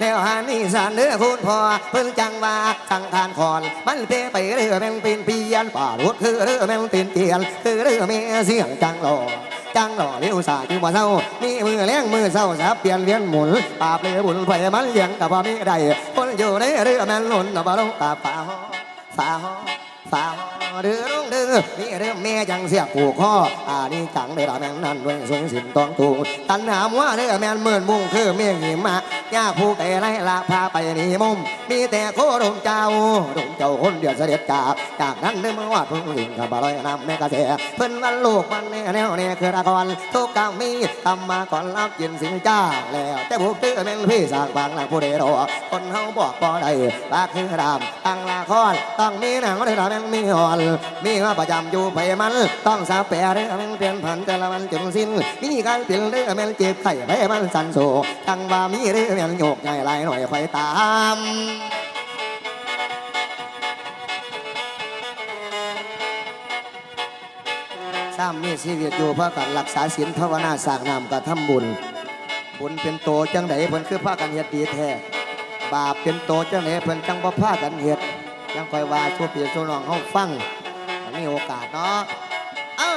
แล้วหานี่สารเนื้อคุณพ่อเพิ่นจังว่าสังทานคอนมันเตไปเรือแมงเป็นเปียนป่าลุดคือเรือแมงเป็นเตียนคือเรือแม่เสียงจังหล่อจังหล่อเลี้ยวสายคือบ่เศร้ามีมือแรงมือเศร้าสับเปลี่ยนเวียนหมุนปาบเรือบุญไฟมันเลี้ยงกับบ่มีใดคนอยู่ในเรือแม่นหล่นบ่ลงกับฝาห้อฝาห้อฝาห้อ เรืองเรือมีเรื่องแม่จังเสียผูกคออ่านี่จังได้ละแม่งนั่นด้วยสวยสินตองตูตันหามว่าเรื่องแม่นหมื่นมุ่งคือเมียหิมะยาผู้แต่ไรละพาไปนี่มุม มีแต่โคดมเจ้าดมเจ้าคนเดียวเสด็จจากจากนั้นเดิมอว่าเพิ่งลิงกับบ่ลอยน้ำในกระแสเพิ่นวันลูกมันแน่แนวแน่คือละครทุกกรรมมีทำมาก่อนรับกินสินจ้าแล้ว แต่พวกตื้อแม่นพี่สร้างบางหลังผู้ใดรอคนเฮาบอกบ่ได้ลากคือดำตั้งละครต้องมีหนังได้ละแม่งมีหอนมีว่าประจำอยู่ไปมัน ต้องสาแปรเด้อแม่งเปลี่ยนผันแต่ละวันจนสิ้น มีการเปลี่ยนเด้อแม่งเจ็บไข้ไปมันสันโซจังว่ามีเด้อแม่งโยกใหญ่ลายหน่อยคอยตามซ้ำมีชีวิตอยู่เพื่อกันรักษาศีลภาวนาสร้างนามกระทำบุญ บุญเป็นโตจังไดเพิ่นคือพากันเฮ็ดดีแท้บาปเป็นโตจังไดเพิ่นจังบ่พากันเฮ็ดยังคอยว่าชั่วพี่ชั่วน้องเฮาฟัง มีโอกาสเนาะเอ้า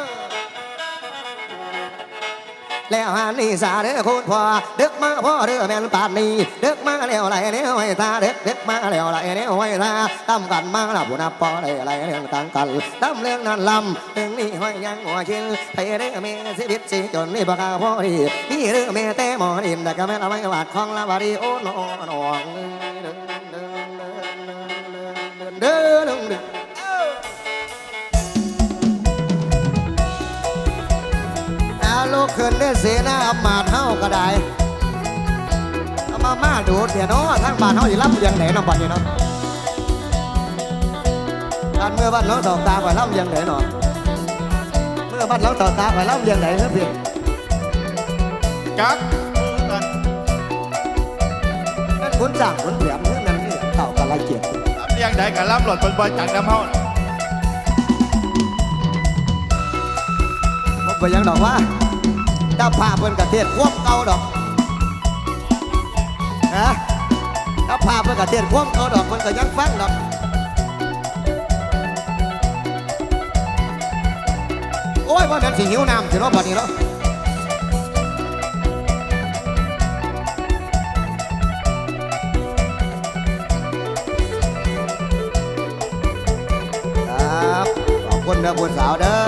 แล้วหานี่สาเด้อคุณพ่อดึกมาพ่อเด้อแม่นปานนี้ดึกมาแล้วไหลแล้วไว้ตาเดึกดึกมาแล้วไหลแล้วไว้ตาตั้มกันมาแล้วผู้นับปอได้ไหลเรื่องต่างกันตั้มเรื่องนั้นลำเรื่องนี้ห้อยยังหัวชินไปเด้อแม่สิบิตสิจนนี่บ่กาพอดีนี่เด้อแม่แต่หมอดินแต่ก็แม่ละไม่วาดของละบาดีโอ้นอนอง เอาลูกขึ้นได้เสนาอำมาตย์เฮาก็ได้เอามามาดูดเนี่ยเนาะทางบ้านเฮาสิรับเลี้ยงไหนเนาะบัดนี้เนาะการเมื่อบ้านเราต่อตาไปรับเลี้ยงไหนเนาะเมื่อบ้านเราต่อตาไปรับเลี้ยงไหนครับพี่กักนั่นคุณสั่งคุณเถียมนี่อนั่นนี่เต่ากะไรเกียรติรับเลี้ยงใดกับรับหลอดบนบอลจากน้ำเฮาน่ะผมไปยังดอกว่า เจ้าภาเพิ่นกระเทศควบเก่าดอกนะเจ้าภาเพิ่นกระเทศควบเก่าดอกเพิ่นก็ยังฟังดอกโอ้ยว่านั้นสิหิวน้ำสิเนาะบัดนี้เนาะครับขอบคุณเด้อบุญสาวเด้อ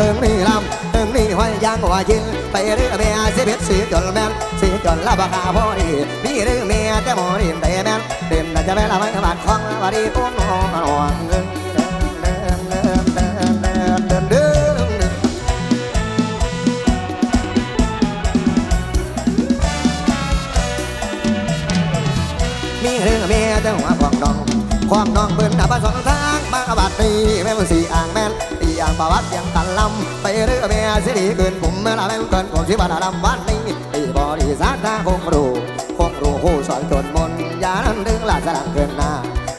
เรื่องนี้ลำเรื่องนี้ห้อยยางหัวยินไปเรื่องเมียสิเพชรสีจนแมนสีจนละบาคาพอดีมีเรื่องเมียแต่หมอดินแต่แมนเดินจะไม่ละไม่ขาดคล้องวันดีอ้วนอ่อนอ่อนเดินเดินเดินเดินเดินเดินเดินมีเรื่องเมียแต่หัวฟองน้องความน้องเบิ่นหน้าบ้านสองทางบ้านกระบาดตีแม่บุญสี ตีอ่าวัติยังตันลำไปเรื่องเมียสิดีเกินผมเมื่อไรแม่นเกินผมสิบาดำบ้านนี้ตีบอดีสาตาคงรู้คงรู้คู่สอนจนมนยานั้นดึงลาสลังเกินหน้า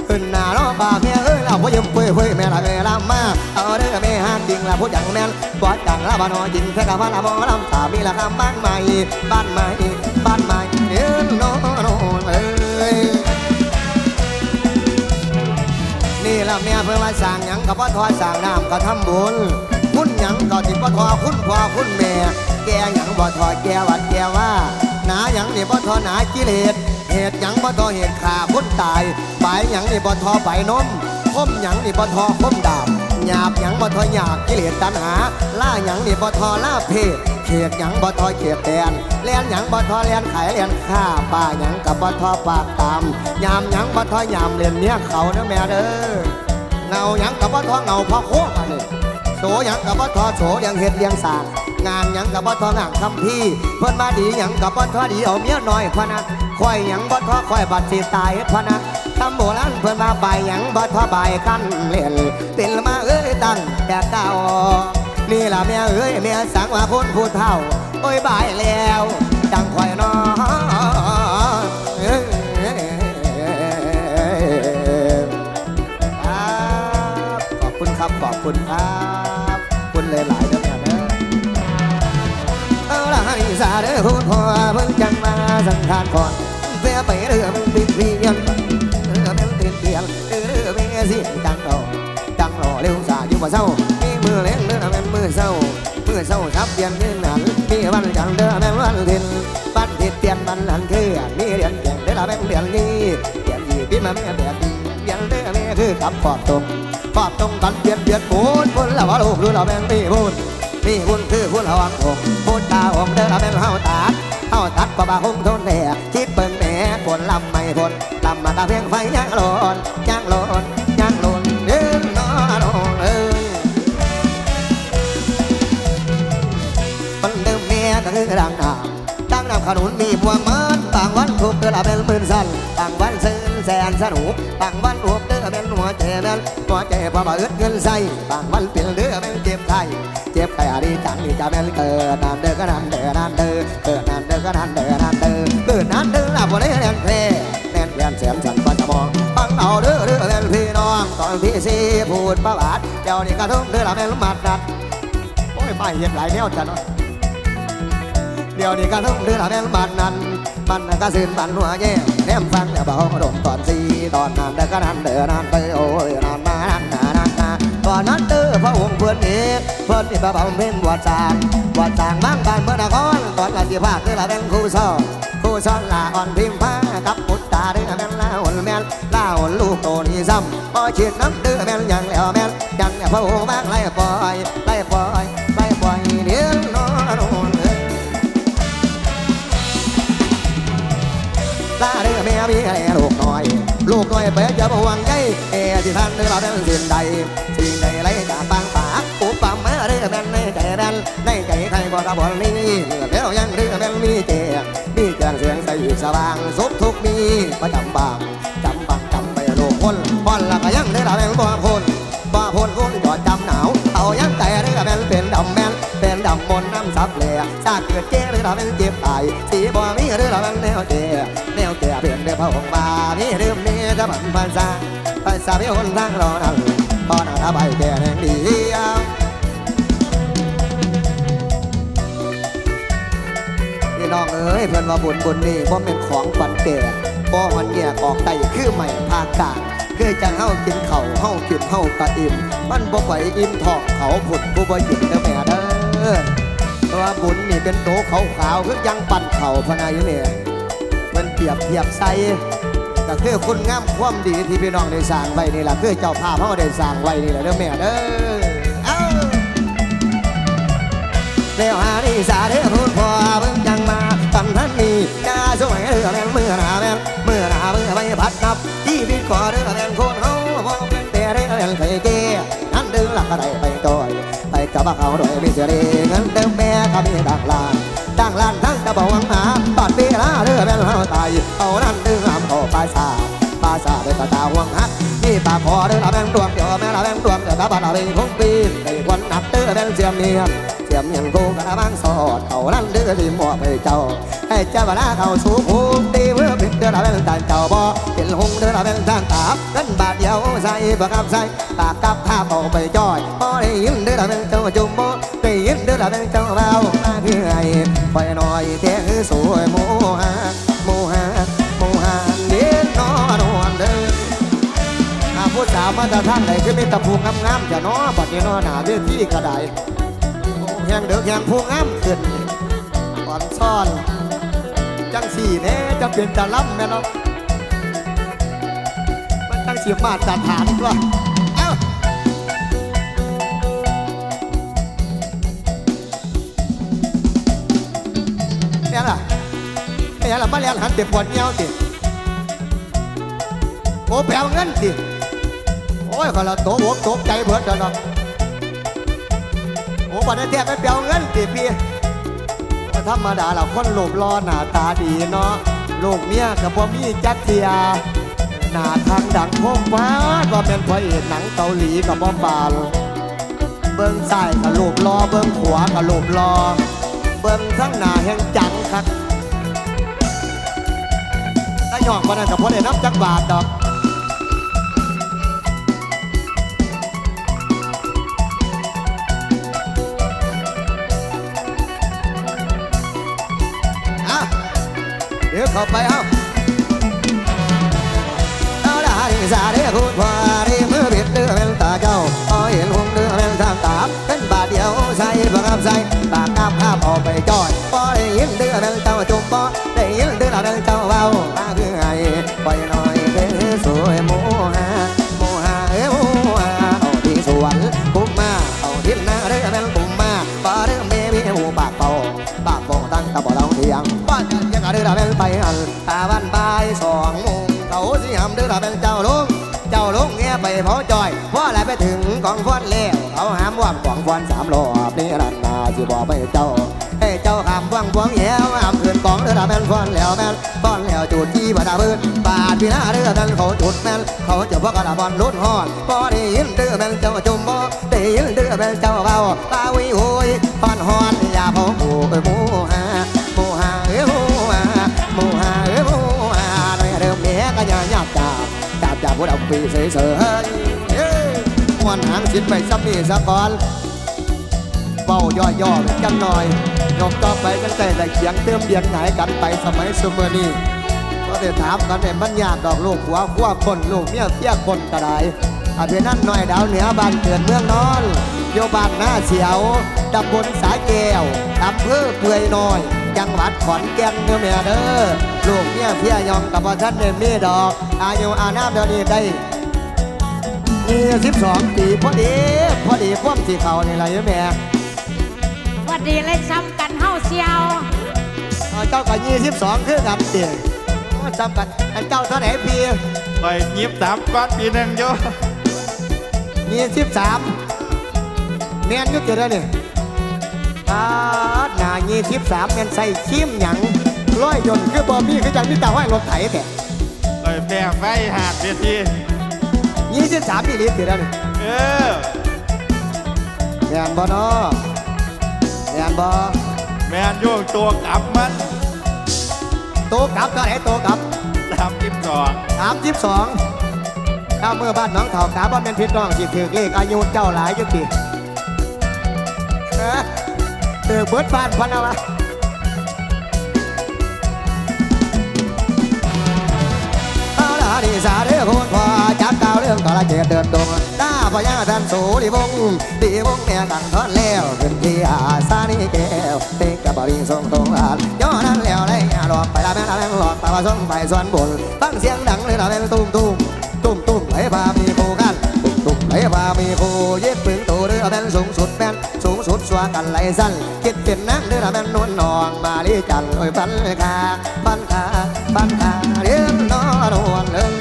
ขึ้นหน้าล้อป่าเมียเอ้ยเราพยืมเฟ้ยเฟ้ยแม่ละเมลำมาเอาเรื่องเมียฮักจริงละพูดอย่างแม่นปวดจังละบ้านอจินแค่กับว่าละบอลำสามีละคำบ้านใหม่บ้านใหม่บ้านใหม่เดินโน่นเอ้ย นี่ละเมียเพื่อมาสั่งหยังกับพ่อทอสั่งน้ำก็ทำบุญคุณหยังก็ติพ่อทอคุณพ่อคุณแม่แกหยังบ่ทอแกวัดแกว่าหนาหยังนี่บ่ทอหนากิเลสเหตุหยังบ่ทอเหตุขาคนตายปลายหยังนี่บ่ทอใบนมคมหยังนี่บ่ทอคมดาบหยาบหยังบ่ทอหยาบกิเลสตัณหาล่าหยังนี่บ่ทอล่าเพศ ขียดหยังบ่ทอเขียดแดนเลียนหยังบ่ทอเลียนไข่เลียนข้าป่าหยังกับบ่ทอปากตามยามหยังบ่ทอยามเลียนเมียเขาเด้อแม่เด้อเงาหยังกับบ่ทอเงาพอโคกอันนี้โสหยังกับบ่ทอโสเลี้ยงเฮ็ดเลี้ยงสางงานหยังกับบ่ทองานคำพี่เพิ่นมาดีหยังกับบ่ทอดีเอาเมียน้อยพะนะควายหยังบ่ทอควายบัดสิตายพะนะตำโบราณเพิ่นมาใบยหยังบ่ทอใบกันเล่นเป็นมาเอ้ยตั้งแต่เก่า นี่ล่ะแม่เอ้ยแม่สังว่าคนผู้เฒ่า โอ้ยบายแล้วจังคอยนอนขอบคุณครับ ขอบคุณครับคุณหลายๆเด้อแม่เด้อเอาละให้สาเด้อพูดพอเพิ่งจังมาสังขารก่อนเสียไปเรือมันติดเพียนเรื่อมันติดเพียนเรือไม่เสียงจังรอจังรอเร็วสาอยู่บ่เศร้า ครับเรียนเงินหันมีวันจังเด้อแม่นวันทินบันทิดเตียนบันนันคือมีเรียนแข่งได้ละแม่งเรียนนี้เรียนยี่ปีมาแม่แบบดีเรียนเด้อแม่คือกับขอบตรงขอบตรงกันเปลี่ยนเปลี่ยนปูนปูนแล้วว่าลูกรู้ละแม่นตีปูนนี่คุณคือคุณระวังผมพูดตาผมเดินเป็นเฮาตัดเฮาตัดกว่าบาหงทนแน่ อละเป็นหมื่นสั้นบางวันซื้อแสนสนุกบางวันถูกเดือเป็นหัวใจแม่นหัวใจพอมาอึดเงินใส่บางวันเป็นเดือเป็นเจ็บไข้เจ็บไข้ดีจังดีจะแม่นเกิดนานเด้อก็นานเด้อนานเด้อเกิดนานเด้อก็นานเด้อนานเด้อเกิดนานเด้อละบ่ได้แน่นเพลแน่นแน่นเสียงฉันก็จะมองฟังเอาเด้อเด้อแม่นพี่น้องตอนพี่ซีพูดประวัติเดี๋ยวนี้กระทุ่มเด้อละแม่นมัดนัดโอ้ยไม่เห็นหลายแนวจังเนาะ ดี๋ยวนี้ก็ต้องเดือดแม่นบ้านนั้นบ้านก็สื่นบ้านหัวแย่แนมฟังเนี่ยเบาดมตอนสีตอนนั้นเด้อก็นั้นเด้อนานไปโอ้ยนานมานานนานนานนานตอนนั้นเด้อพระองค์เพื่อนนี้เพื่อนนี่พระบำเพ็ญวัดจางวัดจางบ้างบ้านเมืองนครตอนละสิภาคเด้อละแม่นครูสอนครูสอนลาอ่อนพิมพ์ผ้ากับปุตตาเด้อแม่ลาอ่อนแม่ลาอ่อนลูกโตนี่ซ้ำพอเฉีดน้ำเด้อแม่ยังแล้วแม่นยังเนี่ยพระองค์บางไล่ปล่อยปล่อย ม่มีอะไรลูกน้อย ลูกน้อยเปิดจะบวงใจเอที่ท่านเรือเราเป็นสิ่งใดสิ่งใดไรจากบางปากอุปมาเรื่อแม่นในใจแม่นในใจใครบ่กระบอกนี้เรือแล้วยังเรื่องแม่นมีเจมีแจงเสียงใสสว่างสุขทุกมีประจำบางจำบังจำไปลูกคนพ่อนละก็ยังเรือเราเป็นบ่พ้นบ่พ้นคนจอดจำหนาวเอายังใจเรื่องแม่นเป็นดำแม่นเป็นดำมนน้ำซับเหล่ซาเกิดเจ้เรื่อเราเป็นเจ็บตายสีบ่มีเรื่อเราเป็นแนวเจีย พระองค์มานี่เริ่มนี้จะบันภาษาภาษาพิคนทางรอนั่งพอนาใบแก่แห่งดีพี่น้องเอ้ยเพื่อนว่าบุญบุญนี่บ่เป็นของปันแก่บ่มันแยกออกไตคือใหม่ภาคกลางคือจังเฮากินเข่าวเฮากินเฮากะอิ่มมันบ่ไหวอิ่มท้องเขาผุดผู้บ่หยิบเด้อแม่เด้อเพราะว่าบุญนี่เป็นโตเขาขาวคือยังปั่นเข่าพนายเนี่ยันเปรียบเทียบใส่ก็คือคุณงามความดีที่พี่น้องได้สร้างไว้นี่แหละคือเจ้าภาพเขาได้สร้างไว้นี่แหละเด้อแม่เด้อเอ้าเดี๋ยวหาดีสาเด้อพูดพอเบิ่งจังมาตอนท่านนี้ดาสวยเด้อแม่นมือหนาแม่นมือหนาเมื่อไปพัดนับที่พิดขอเด้อแม่นคนเฮาพอเป็นแต่เด้อแม่นเคยเก้นั่นเด้อหลักก็ได้ไปต่อยไปกับเขาโดยมีเสรีเงินเติมแม่ก็มีดังลานดังลานทั้งตะบวังหา อนเวลาเรือแม่นเฮาตายเอานั่นเดือมโอปลายสาปลายสาเดือตาตาห่วงฮักนี่ปากคอเดือละแม่งดวงเดียวแม่ละแม่งดวงเดือตาบาดอะไรคงปีในวันนับเดือแม่งเสียมเนียนเสียมเนียนโกกระบังสอดเอานั่นเดือที่หมวกให้เจ้าให้เจ้าบ้าลาเขาสู่ภูมิดีเมื่อเป็นเดือละแม่งตานเจ้าบ่เป็นหงเดือละแม่งทางตาบนั่นบาดเดียวใส่ปากกับใส่ปากกับข้าเอาไปจ้อยพอได้ยินเดือละแม่งเจ้าจุ่มบ่ได้ยินเดือละแม่งเจ้าเบา ไปหน่อยเท่คือสวยโมหะโมหะโมหะเด็ดนอนวันเด้ออาผู้สาวมาตรท่านไหนคือมีตะพูงามๆจะน้อปัดนี้น้อหนาเวทีกระไดโอ้แหงเดือกแหงพูงามขึ้นอ่อนซ่อนจังสี่เน่จะเป็นตะล่ำแม่เนาะมันตั้งสีมาตรฐานตัวเอ้าเนี่ย เนี่ยละมาเรียนหันเด็กปวดเงี้ยวสิโอ้แปลเงินสิโอ้ยคนละโตหัวตกใจเบิดแล้วเนาะโอ้บัดนี้แทบไม่เปลวเงินสิพี่ธรรมดาเราคนรูปรอหน้าตาดีเนาะลูกเมียกับพ่อมีจักเทียหน้าทางดังพงฟ้าก็เป็นพระเอกหนังเกาหลีกับบ่บาลเบิ้งซ้ายกับรูปรอเบิ้งขวากับรูปรอเบิ้งทั้งหน้าแห่งจังครับถ้าห ย่อกวันนั้นกับพ่อได้นับจักบาทดอกอะเดี๋ยวเข้าไปเอาเอาละดิสาเรียคุณพ่อดิมือบิดเดือเป็นตาเจ้าพอเห็นหงเดือเป็นทางตาเป็นบาทเดียวใส่บังคับใส่ปากกาบข้ามออกไปจอยพอได้ยินเดือเป็นเจ้าจุ่มพอได้ยินเดือเป็นเจ้าเบาตาคือ ไปหน่อยเด้อสวยโมหะโมหะเอ้โมหะเอาที่สวนคุ้มมาเอาที่หน้าเดือเป็นคุ้มมาปาเดือเมมีหูปากเป่าปากโป่งตั้งตะบ่เราเทียงบ้านกันยังเดือดาเป็นไปอันตาบ้านบายสองโมงเขาสิหำเดือดาเป็นเจ้าลุงเจ้าลุงเงียไปเผาจอยเพราะอะไรไปถึงกองฟอนเลี้ยวเขาหามว่างกองฟอนสามรอบนี่รันนาสิบอกไปเจ้าให้เจ้าขามว่างฟวงเหี้ยว กองเดือดาเป็นฟอนแล้วแม่นฟอนแล้วจุดจี้บดาพื้นปาดพี่หน้าเดือดเป็นเขาจุดแม่นเขาจะพวกกระดาบอลลุ้นฮอดพอได้ยินเดือเป็นเจ้าจุ่มบ่ได้ยินเดือเป็นเจ้าเบาตาวิโวยฮอนฮอนอย่าเผาหมูเอ้ยหมูฮาหมูหาเอ้ยมูหาหมูหาเอ้ยมูหาหน่อยเดิมเมียก็อย่าหยาบจับจับจับผู้ดำปีเสยเสยเฮ้ยเอ้ยมวนหางสินไปซับนี่ซะก่อน เบาย่อย่อๆจังหน่อย ยกต่อไปกันใจแต่เขียงเติมเบียนหายกันไปสมัยสมัยนี้ก็ได้ถามกันเนี่ยมันยากดอกลูกหัวขั้วคนลูกเมียเพียคนก็ได้อาเพียนั่นหน่อยดาวเหนือบ้านเกิดเมืองนอนโยบานหน้าเสียวตำบลสาแก้วอำเภอเปื่อยน้อย จังหวัดขอนแก่นเด้อแม่เด้อลูกเมียเพียยองกับว่าท่านเดมีดอก อายุอานาเดี๋ยวนี้ได้ยี่สิบสองปีพอดี พอดีพวกสีเขานี่แหละเด้อแม่ ดดีเลยซ้ำกันเฮาเชียวเอาเจ้าก็ยี่สิบสองคือกันเตียจำกันอันเจ้าเท่าไหร่ปีไปยิบสามก้อนปีหนึ่งโยยี่สิบสามแม่นอยุติแล้วนี่ปาดหนายี่สิบสามแม่นใส่ชิมหยังร้อยยนต์คือบอมี่คือจังนี่ตาห้อยรถไถแต่ไปแปลงไฟหาดเวทียี่สิบสามปีนี้ติแล้วนี่เออแม่นบ่เนาะแม่นบ่แมนโยกตัวกลับมันโตกลับก็ไหนโตกลับสามสิบสองสามสิบสองถ้าเมื่อบ้านน้องเถ่ากาบ่เป็นพิษน้องสิถือเลขอายุเจ้าหลายอยุติเออถือเบิดบ้านพันเอาวะเอาละดีสาเด้อคุณพ่อ จับดาวเรื่องต่อลเกตเดินดงหน้าพญาท่านสูริวงศ์ดีวงแม่กันทอนแล้วขึ้นที่อาสานีแก้วเต็กกับบริงทรงตรงอานย้อนนั้นแล้วไรหลอกไปละแม่ละแม่หลอกตาว่าส่งไปส่วนบุญฟังเสียงดังเลยละแม่ตุ้มตุ้มตุ้มตุ้มไหลพามีคู่กันตุ้มตุ้มไหลพามีคู่เย็บปึงตัวเรือแม่นสูงสุดแม่นสูงสุดสวากันไหลสั้นคิดเป็นนั่งเรือแม่นนวลนองมาลีจันโอ้ยพันคาพันคาพันคาเรียนนอนวลเลยเ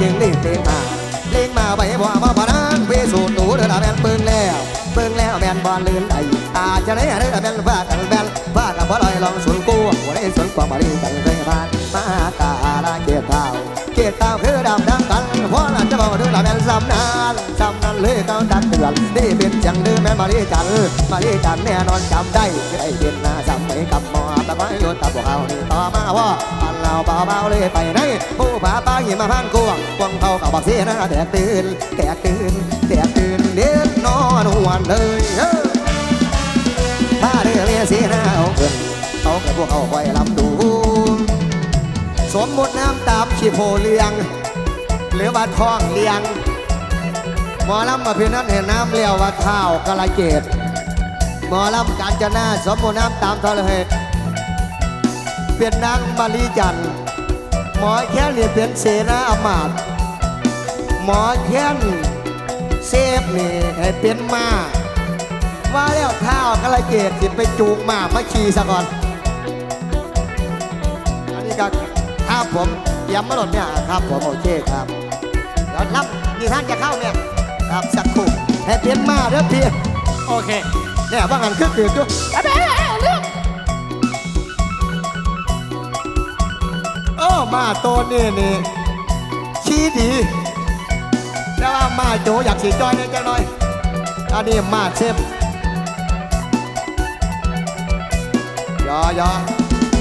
จึงรีบเลี้ยงมาเลี้ยงมาไปบ่มาพนันไปสู่ตูเดือแม่นปึงแล้วปึงแล้วแม่นบอลลื่นไออาจจะได้เดือแม่นฟ้ากันแม่นฟ้ากับบ่ลอยลองสุนกู้บ่ได้สนความบริกันเคยผ่านมาตาลาเกียรเท้าเกียรเท้าคือดำดังกันเพราะนั่นจะบอกเดือแม่นซ้ำนานซ้ำนันเลยเขาตักเตือนนี่เป็นจังเดื้อแม่นมาลีจันมาลีจันแน่นอนจำได้ไอ้เด่นหน้าจำไม่กับหมอตะไคร้โยนตะบอกเอานี่ต่อมาว่า อันเราเบาเลยไปไหนผู้ผาป้าหิมาพันกวงกวงเขากับบักเสียนะแตกตื่นแตกตื่นแตกตื่นเด็ดนอนวันเลยเอ้อถ้าเรือเรียเสียหน้าเอาเกินเอากับพวกเขาไว้ลำดู สมมติน้ำตามขีโพเลียง หรือว่าท้องเลียงหมอลำมาเพียงนั้นเห็นน้ำเลี้ยวว่าเท้ากระเกตหมอลำการจนาสมมติน้ำตามทรเหตุ เป็นนางมารีจันทร์หมอแค่นเนี่ยเป็นเสนาอำมาตย์หมอแค่นเซฟนี่ให้เป็นมาว่าแล้วเท้ากระเกตสิไปจูงมามาขี่ซะก่อน อันนี้ก็ครับผมเตรียมมาหลดเนี่ยครับผมโอเคครับเดี๋ยวรับนี่ท่านจะเข้าเนี่ยครับสักครู่ให้เพียนมาเด้อพี่โอเคเนี่ยว่างันคือตื่นด้วย โอ้มาโตนี่นี่ชี้ดีแต่แต่ว่ามาโจอยากสีจอยในจังหน่อยอันนี้มาเชฟยอยอ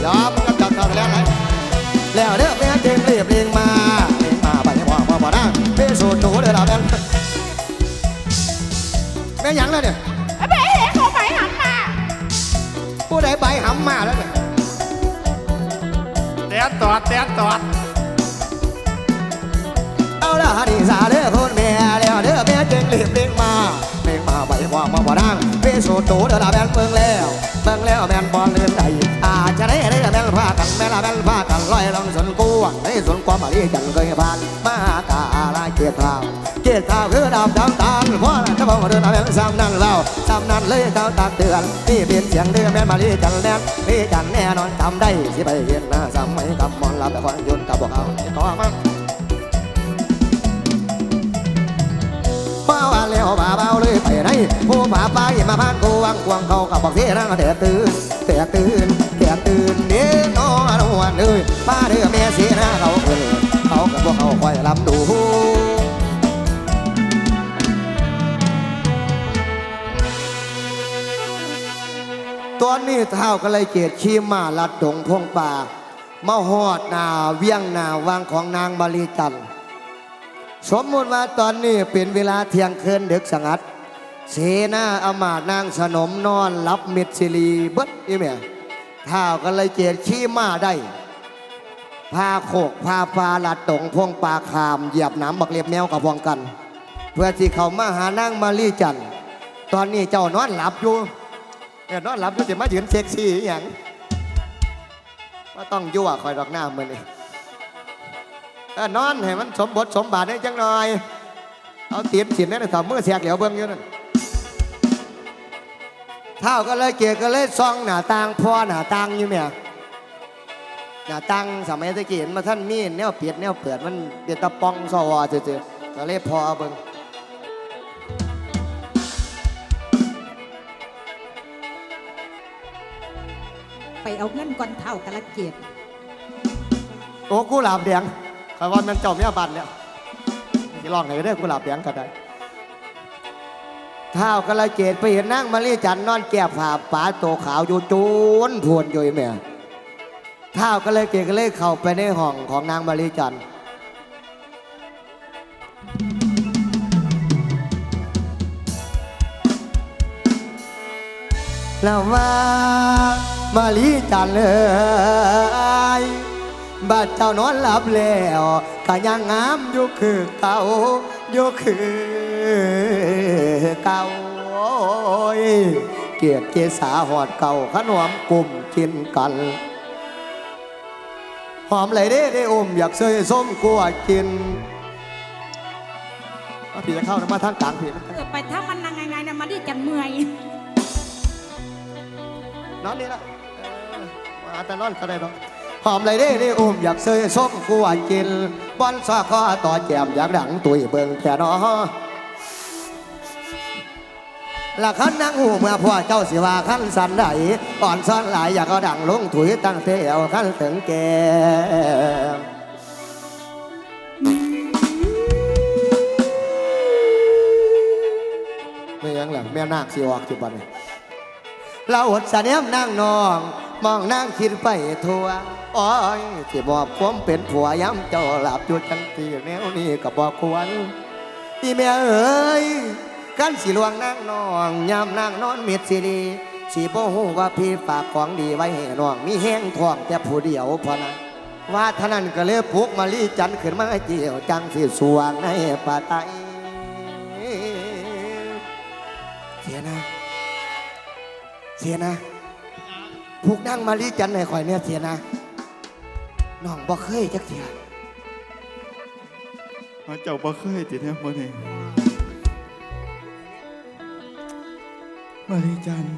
ยอมันก็จับทางแล้วไงแล้วเด้อแม่เจงรีบเรียงมาเรียงมาไปให้พ่อพ่อพ่อนั่งเป้สูตรหนูเด้อเราแม่นแม่หยังแล้วเนี่ยเบ๊เห็นเขาไปหันมาผู้ใดใบหำมาแล้วเนี่ย แดนตอดแดนตอดเอาละฮันนี่สาเด้อคนแม่แล้วเด้อแม่เจงรีบเรียงมาเรียงมาไปให้พ่อพ่อพ่อนั่งเป้สูตรหนูเด้อเราแม่นเบิ่งแล้วเบิ่งแล้วแม่นบอลเลื่อนใดอาจจะได้ได้แม่นพากันแม่ละแม่นพากันลอยลงสนกวงในสวนความมาลีจันเคยผ่านมากาลายเกียรติข้าว เกียรติข้าวคือดาวดำตาลเพราะจะบอกว่าเดินเอาแม่นซ้ำนั่นเราซ้ำนั่นเลยเขาตักเตือนนี่เป็นเสียงเดือแม่มาลีจันแน่ลีจันแน่นอนจำได้สิไปเห็นหน้าซ้ำไม่กับมอนรับแต่คนยุ่นกับพวกเขาต่อมาบ้าว่าแล้วบ้าเบาเลยไปไหนผู้ป่าไปมาพานกูวังควงเขากับบอกเสียนั่งแต่ตื่นแต่ตื่นแต่ตื่นเด้นอนวันเอ้ยป้าเด้อแม่เสียหน้าเขาเออเขากับพวกเขาคอยลำดู ตอนนี้เท้าก็เลยเกียดขี้มาลัดดงพงป่ามาหอดนาเวียงนาวังของนางบาลีจันทร์สมมุติว่าตอนนี้เป็นเวลาเที่ยงคืนดึกสงัด เสนาอำมาตนางสนมนอนรับมิดซิลีเบิดอีเมียเท้าก็เลยเกียดขี้มาได้พาโคกพาปลาลัดดงพงป่าขามเหยียบน้ำบักเรียบแมวกับพองกัน เพื่อที่เขามาหานางมาลีจันทร์ตอนนี้เจ้านอนหลับอยู่ เออนอนหลับอยู่จะมายืนเซ็กซี่อหย่างว่าต้องยั่วคอยดอกหน้ามือนี่เออนอนให้มันสมบทสมบาทได้จังหน่อย เอาเตียมฉินนั่นนะสามมือเสียกเหลียวเบิ้งอยู่นั่นเท่าก็เลยเกียก็เลยซองหน้าต่างพ่อหน้าต่างอยู่เนี่ยหน้าต่างสมัยตะกี้เห็นมาท่านมีแนวเปียดแนวเปิดมันเปียดตะปองสวอเจอๆก็เลยพอเบิ้ง ไปเอาเงินก่อนเท่ากระเกียดโอ้กูหลาบแดงคอยว่ามันเจ้าเมียบันเนี่ยจะลองไหนก็ได้กูหลาบแดงก็ได้เท้ากระเกตไปเห็นนั่งมาลีจันนอนแก้ผ้าป๋าโตขาวอยู่จูนพวนอยู่ไอ้แม่เท้าก็เลยเกตก็เลยเข้าไปในห้องของนางมาลีจันแล้วว่า มาลีจันทร์เลยบาดเจ้านอนหลับแล้วก็ยังงามอยู่คือเก่าอยู่คือเก่าโอ้ยเกียรติเกษาหอดเก่าขนมกลุ่มกินกันหอมไหลเด้ได้อมอยากเซยส้มกลัวกินเอาพี่จะเข้านะมาทางกลางพี่เออไปถ้ามันนางไงๆนะมาดิจันเมื่อยนอนนี่ละเออมาต่นอนก็ได้ดอกหอมไหลเด้ได้อมอยากเซยส้มกลัวกินบอนซอคอต่อแจมอยากดังตุยเบิ่งแค่นอละคันนั่งหูเมื่อพ่อเจ้าสิว่าคันสันไดอ่อนซ้อนหลายอยากเอาดังลงถุยตั้งเที่ยวคันถึงแก่ไม่ยังหลังแม่นาคสิออกสิบันี้เราอดสะเนียมนั่งนอง มองนั่งคิดไปทั่วโอ้ยที่บอกผมเป็นผัวย้ำเจ้าหลับอยู่จังทีแนวนี้ก็บอกควรอีแม่เอ๋ยกันสิลวงนางนองยามนางนอนเม็ดสิรีสิบ่ฮู้ว่าพี่ฝากของดีไว้ให้น้อง มีแห้งท้องแต่ผู้เดียวพอนะว่าท่านั้นก็เลยปลุกมาลีจันขึ้นมาเจียวจังสิสวงในป่าไตเสียนะ เสียนะ พวกนั่งมาลีจันทร์ให้ข่อยเนี่ยเสียนะน้องบ่เคยจักเทียมาเจ้าบ่เคยติดแท้มื่อนี้มารีจันทร์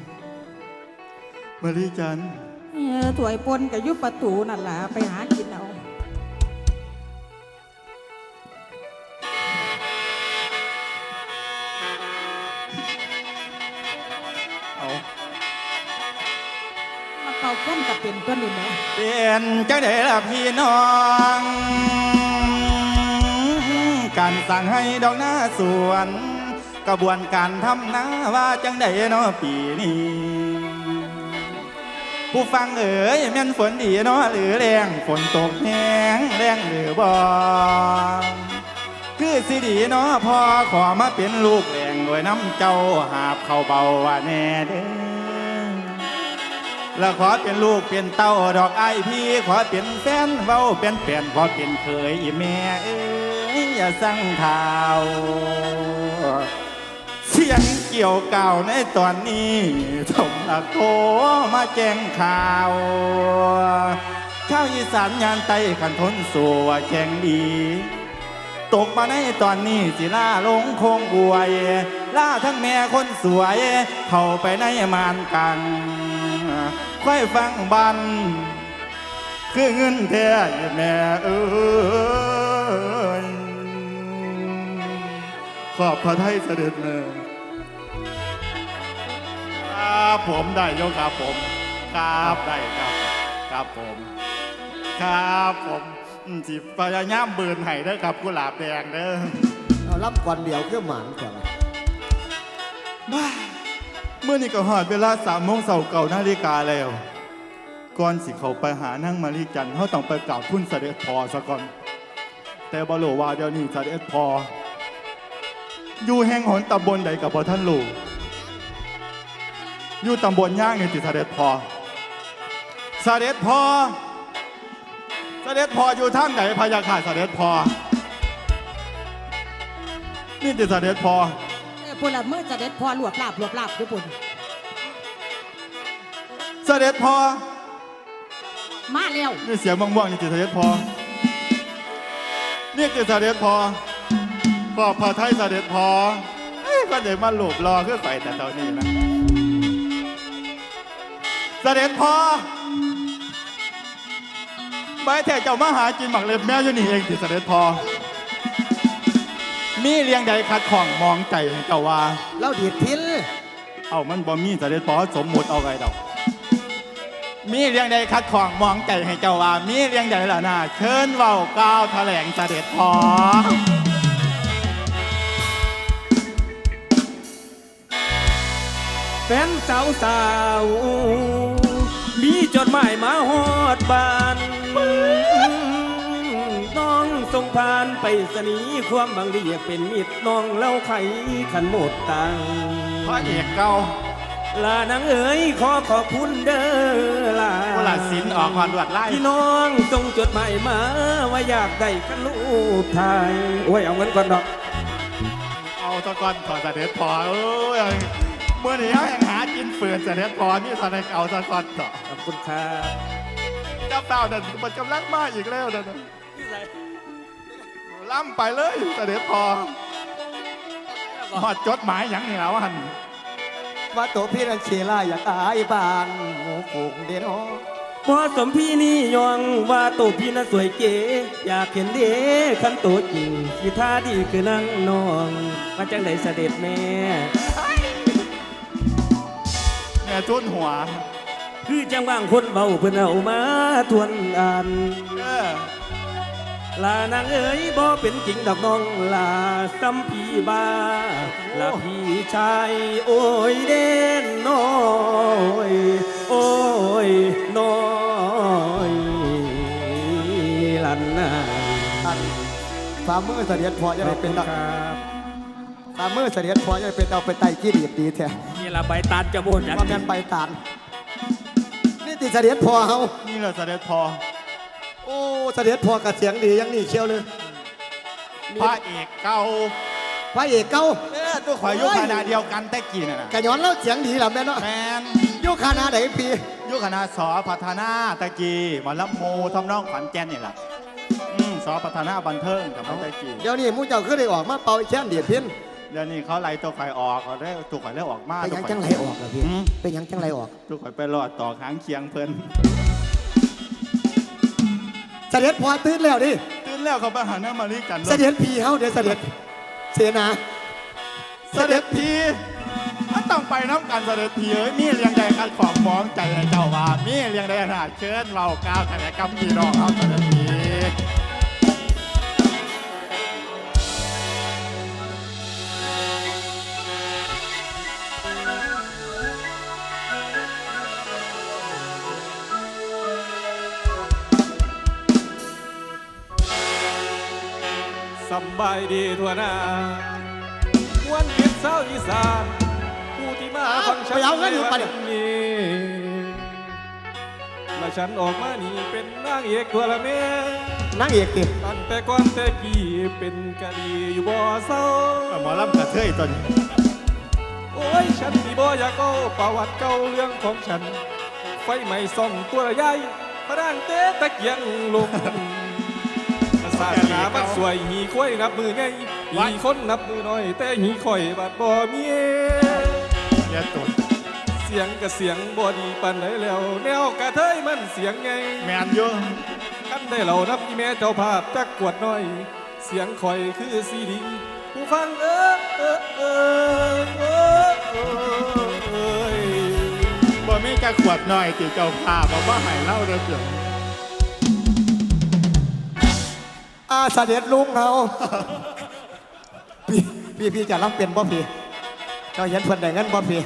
มารีจันทร์เออถวยปนกับยุบประตูนั่นล่ะไปหากินเอาเอา คนกับเป็นตัวนี้แหม่เป็นจังไดล่ะพี่น้อง การสั่งให้ดอกหน้าสวน กระบวนการทำนาว่าจังใดเนาะปีนี้ ผู้ฟังเอ๋ยแม่นฝนดีเนาะหรือแรงฝนตกแห้งแรงหรือบ่คือสิดีเนาะพอขอมาเป็นลูกแรงโดวยน้ำเจ้าหาบเข้าเบาว่าแน่เด้อ แล้วขอเป็นลูกเป็นเต้าดอกไอพี่ ขอเป็นแฟนเว้าเป็นแฟนขอเป็นเคยอีแม่เอ้ยอย่าสั่งเท้าเสียงเกี่ยวเก่าในตอนนี้ถมละโกมาแจ้งข่าวชาวอีสานยานไตขันทนสู่ว่าแข่งดีตกมาในตอนนี้สิล่าลงคงอวย ล่าทั้งแม่คนสวย เข้าไปในมานกัง ค่อยฟังบัน คือเงินแท้แม่เอ้ยขอบพระไทยเสด็จแม่ครับผมได้โยกครับผม ครับได้ครับ ครับผม ครับผมอืมสิพยายามเบิร์นไห้เด้อครับกุหลาบแดงเด้อ เอารับก่อนเดียวคือหมันแก่ละบ้า เมื่อนี้ก็หอดเวลาสามโมงเสาเก่านาฬิกาแล้ว ก่อนสิเขาไปหานั่งมารีจันเขาต้องไปกราบคุณเสด็จพอซะก่อน แต่บโลว่าเดี๋ยวนี้เสด็จพอ อยู่แห่งหนตำบลใดกับพอท่านลูกอยู่ตำบลย่างนี่ติเสด็จพอ เสด็จพอ เสด็จพออยู่ทางไหนพยาขาเสด็จพอ นี่ติเสด็จพอ เออพุ่นละเมื่อจะเด็ดพอหลวบลาบหลวบลาบด้วยพุ่นเสด็จพอมาแล้วนี่เสียงม่วงๆนี่ติเสด็จพอนี่ติเสด็จพอขอบพระไทยเสด็จพอเอ้ยก็เดี๋ยวมาหลบรอคือไฟแต่ตอนนี้นะเสด็จพอใบแท้เจ้ามาหากินหมักเล็บแม่อยู่นี่เองติเสด็จพอ มีเลี้ยงใดขัดของมองใจให้เจ้าว่าเล่าดีดพินเอามันบ่มีเสด็จพอสมมุติเอาไงดอก มีเรียงใดคัดของมองใจให้เจ้าว่า มีเรียงใดล่ะนะเชิญเว้าก้าวแถลงเสด็จพอแฟนสาวสาวๆมีจดหมายมาฮอดบ้าน น้องส่งผ่านไปสนีย์ความบางเรียกเป็นมิตรน้องเล่าไขขันหมดตังพระเอกเก่าลานางเอ๋ยขอขอบคุณเด้อลากุหลาบสินออกความรวดไล่พี่น้องส่งจดหมายมา ว่าอยากได้กันลูกไทยโอ้ยเอาเงินก่อนดอก เอาตะกอนขอเสด็จพอเอ้ยเมื่อนี้เขายังหากินเฟือนเสด็จพอมีแสดงเอาตะกอนต่อขอบคุณครับเจ้าเต่านั่นมันกำลังมาอีกแล้วนั่นน่ะ ล่ำไปเลยเสด็จพอหอดจดหมายอย่างนี้แล้วหันว่าตัวพี่นันเชล่าอยากอายบ้านหมูฝูงเดนอพอสมพี่นี่ยองว่าตัวพี่น่ะสวยเก๋อยากเห็นเด้ขันตัวจริงสิท่าดีคือนั่งนองมาจังไดเสด็จแม่แม่ทุนหัว คือจังว่างคนเบาเพิ่นเอามาทวนอ่านเออ ลานางเอ๋ยบ่เป็นจริงดอกน้องลาซ้ำพี่บ้าลาพี่ชายโอ้ยเด่นน้อยโอ้ยน้อยลันนาอันฝ่ามือเสด็จพอจะขได้อบเป็คุนณครับฝ่ามือเสด็จพอจะได้เป็นเอาไปไต่ขี้ดีดดีแท้นี่ละใบตาลจะโบนจังว่าแม่นใบตาลนี่ติเสด็จพอเฮานี่แหละเสด็จพอโอ้เสด็จพอกับเสียงดีอยังนี่เชียวเลยพระเอกเก่าพระเอกเก้าเออตัวข่อยอยุคณะเดียวกันแต่กี่น่ะนะกะย้อนแล้วเสียงดีล่ะแม่เนาะแมนอยุคณะไหนพี่อยุคณะสอพัฒนาตะกีหมอลำโมทำนองขวัญแก่นนี่แหละอืมสอพัฒนาบันเทิงกับมันตะกีเดี๋ยวนี้หมูเจ้าคือได้ออกมาเป่าแช่นเดียดพินเดี๋ยวนี้เขาไล่ตัวข่อยออกเขาได้ตัวข่อยเลิกออกมาเป็นหยังตัวข่จัอยงไรออกล่ะพี่อืมเป็นหยังจังไรออกตัวข่อยไปรอดต่อค้างเคียงเพิ่น เสด็จพอตื่นแล้วดิตื่นแล้วเขาไปหาหน้ามารีกันเสด็จพี่เฮาเดี๋ยวเสด็จเสนาเสด็จพีมันต้องไปน้ำกันเสด็จพีเอ้ยมีเรียงใดกันของมองใจให้เจ้าว่ามีเรียงใดขนาดเชิญเราก้าวแต่กับพี่น้องเขาเสด็จพีำบายดีทั่วหน้าวันเพียรเศร้าอีสานผู้ที่มาฟังฉันไปเอาเงินอยู่ปะเนี่ยในวันนี้และฉันออกมานี่เป็นนางเอกตัวละแม่นางเอกติตั้งแต่ก่อนแต่กี้เป็นกะดีอยู่บ่เศร้า หมอลำกระเทยตอนนี้โอ้ยฉันที่บ่อยากเอาประวัติเก่าเรื่องของฉัน ไฟไหม้ซ่องตัวใหญ่พระด้านเตะตะเกียงลม ศาสนามันสวยหีค่อยนับมือไงหีคนนับมือน้อย แต่หีข่อยบาดบ่มีอย่าตดเสียงก็เสียงบ่ดีปานใดแล้ว แนวกะเทยมันเสียงไงแมนอยู่คันได้เรานับอีแม่เจ้าภาพจักกวดน้อย เสียงข่อยคือซีดีผู้ฟังเออเออเออเออเออบ่มีจะขวดน่อยติเจ้าภาพบอกว่าให้เล่าเด้อเสือ อาเสด็จลุงเฮาพี่พี่พี่จะรับเป็นบ่พี่เจ้าเห็นเพิ่นได้เงินบ่พี่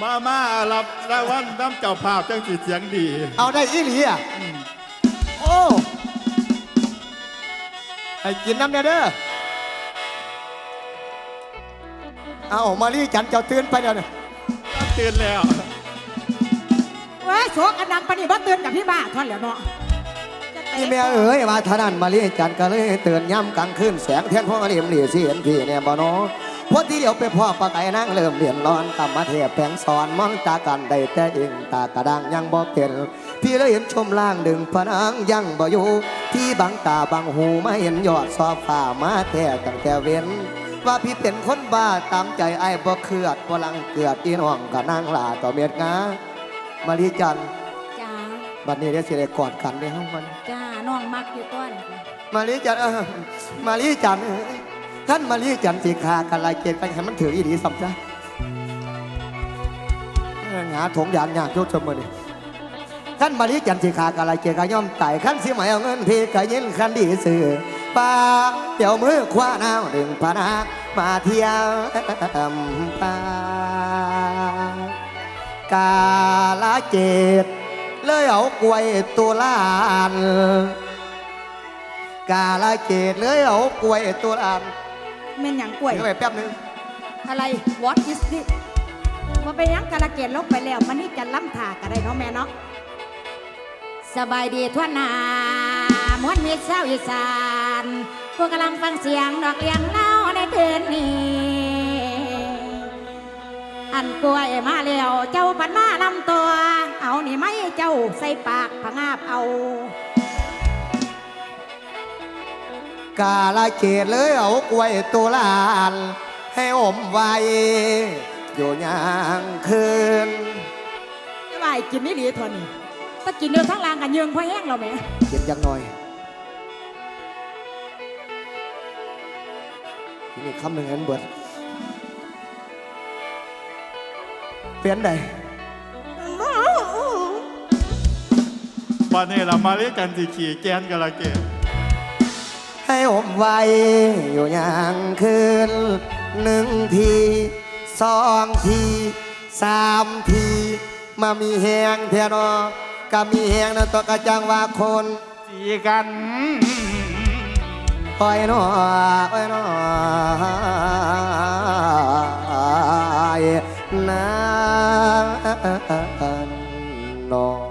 มามารับรางวัลน้ำเจ้าภาพจังสิเสียงดี เอาได้อีหลีอะโอ้ให้กินน้ำเนี่ยเด้อเอามาลีจันเจ้าตื่นไปเดี๋ยวนี้ตื่นแล้ว เว้ยโชกันดังปานนีบ่ตื่นกับพี่บ้าทอนแล้วเนาะจะเตะ นี่แม่เอ๋ยว่าท่านั้นมาลีจันก็เลยตื่นย่ำกลางคืนแสงเทียนพ่อเรียมเหลี่ยสิเห็นพี่เนี่ยบ่เนาะพอที่เดียวไปพ่อปลาไก่นั่งเริ่มเรียนร้อนกลับมาเทพแผงสอนมองตากันได้แต่เองตากระดังยังบ่เป็นพี่เลยเห็นชมล่างดึงพนังยังบ่อยู่ที่บังตาบังหูมาเห็นยอดซอฟ้ามาแต่ตั้งแต่เว้นว่าพี่เป็นคนบ้าตามใจไอ้บ่เคลือดบ่ลังเกือดอีน้องก็นั่งลาต่อเม็ดงามาลีจันทร์ บัดนี้เดี๋ยวสิได้กอดกันในห้องมันจ้าน้องมักอยู่ต้นมาลีจันทร์เออมาลีจันทร์เอ้ยท่านมาลีจันทร์สิขากันลายเกณฑ์กันให้มันถืออีดีสัมจ้ะเออหาถงยานยากโยชมมือนี่ท่านมาลีจันทร์สิขากันลายเกณฑ์กันย่อมไต่ขั้นสิหมายเอาเงินพี่ก็ยินคันดีสื่อป้าเดี๋ยวมือคว้าน้าวดึงพานามาเที่ยวป้ากาลเจด เลยเอากล้วยตัวล้านกาลเกตเลยเอากล้วยตัวอ่านแม่นหยังกล้วย เดี๋ยวไปแป๊บหนึงอะไร what is this ว่าไปยังกาลเกตลงไปแล้วมันนี่จะล้ำถากันได้เนาะแม่เนาะสบายดีทั่วหน้ามวนมิตรเศร้าวอีสานพวกกำลังฟังเสียงดอกเลี้ยงเล่าในคืนนี้ อันกล้วยมาแล้วเจ้าปันมานำตัว เอานี่ไหมเจ้าใส่ปากผงาบเอา กาลเกตเลยเอากล้วยตัวอ่านให้อมไว้อยู่ยางคืนไม่ไหวกินนี่ดีทนนี่ถ้ากินเนื้อทั้งรางกันยืงพอแห้งเราไหมเก็บยังหน่อยทีนี่คำหนึ่งเห็นเบิด ปลี่ยนใดวันนี้เรามาเรียกกันสิขี่แกนกันละเกดให้อมไว้อยู่ยางคืนหนึ่งทีสองทีสามทีมามีแหงเทนอก็มีแหงนะตัวกระจังว่าคนจีกันปล่อยหนอปล่อยหนอ นนอน